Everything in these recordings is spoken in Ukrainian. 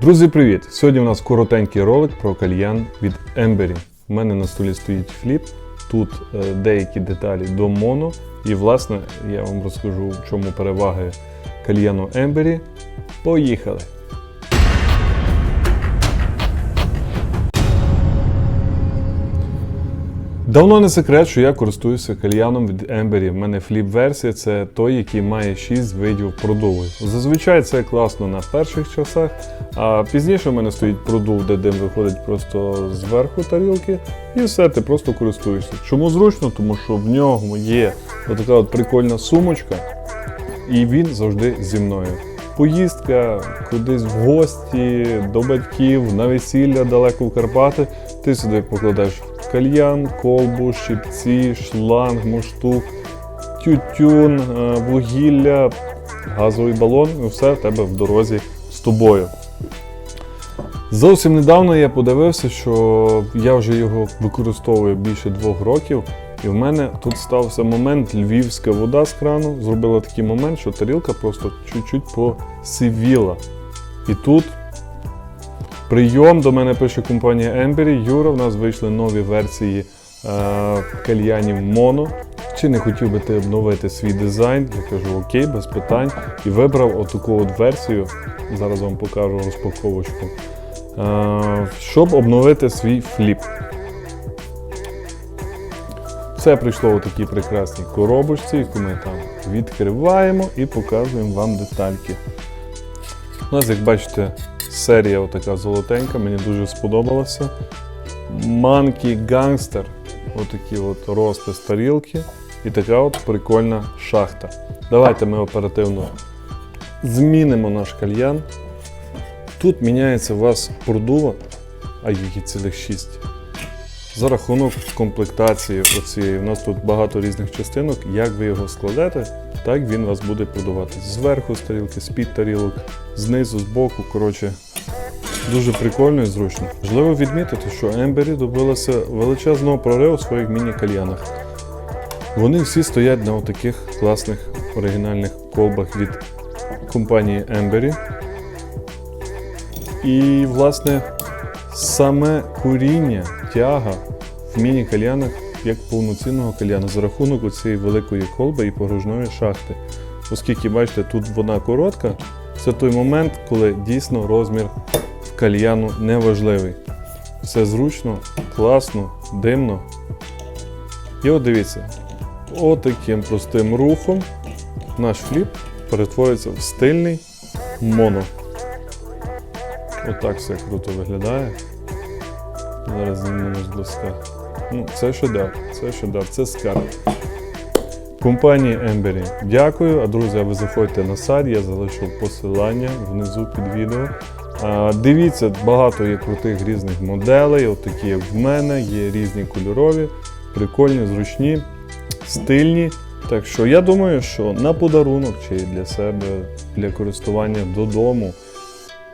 Друзі, привіт! Сьогодні у нас коротенький ролик про кальян від Ембері. У мене на столі стоїть фліп. Тут е, деякі деталі до моно. І, власне, я вам розкажу, в чому переваги кальяну Ембері. Поїхали! Давно не секрет, що я користуюся кальяном від Ембері. В мене фліп-версія це той, який має 6 видів продуву. Зазвичай це класно на перших часах, а пізніше в мене стоїть продув, де дим виходить просто зверху тарілки, і все, ти просто користуєшся. Чому зручно? Тому що в нього є така от прикольна сумочка, і він завжди зі мною. Поїздка кудись в гості, до батьків, на весілля далеко в Карпати. Ти сюди покладеш кальян, колбу, щипці, шланг, муштук, тютюн, е, вугілля, газовий балон, і все в тебе в дорозі з тобою. Зовсім недавно я подивився, що я вже його використовую більше двох років, і в мене тут стався момент львівська вода з крану зробила такий момент, що тарілка просто чуть-чуть посивіла. І тут прийом до мене пише компанія Ембері. Юра, в нас вийшли нові версії е, кальянів Моно. Чи не хотів би ти обновити свій дизайн? Я кажу, окей, без питань. І вибрав отаку от версію. Зараз вам покажу розпаковочку. Е, щоб обновити свій фліп. Все прийшло у такій прекрасній коробочці, яку ми там відкриваємо і показуємо вам детальки. У нас, як бачите, серія отака золотенька, мені дуже сподобалася. Monkey Gangster. Отакі от розпис тарілки. І така от прикольна шахта. Давайте ми оперативно змінимо наш кальян. Тут міняється у вас продува, а їх цілих 6. За рахунок комплектації оцієї. У нас тут багато різних частинок. Як ви його складете, так він вас буде продувати. Зверху з тарілки, з-під тарілок, знизу, збоку. Коротше, дуже прикольно і зручно. Важливо відмітити, що Ембері добилася величезного прориву у своїх міні-кальянах. Вони всі стоять на таких класних оригінальних колбах від компанії Ембері. І, власне, саме куріння, тяга в міні-кальянах як повноцінного кальяна за рахунок цієї великої колби і погружної шахти. Оскільки, бачите, тут вона коротка, це той момент, коли дійсно розмір в кальяну неважливий. Все зручно, класно, димно. І от дивіться, отаким простим рухом наш фліп перетворюється в стильний моно. Отак все круто виглядає. Зараз знімемо з близька. Ну, це шедевр, це шедевр, це скарб. Компанії Ембері. Дякую. А друзі, ви заходьте на сайт, я залишив посилання внизу під відео. А, дивіться, багато є крутих різних моделей, от такі як в мене, є різні кольорові, прикольні, зручні, стильні. Так що я думаю, що на подарунок чи для себе, для користування додому.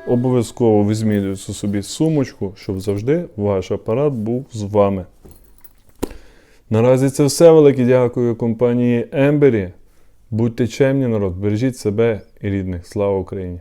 Обов'язково візьміть собі сумочку, щоб завжди ваш апарат був з вами. Наразі це все. Велике дякую компанії Ембері. Будьте чемні, народ, бережіть себе і рідних. Слава Україні!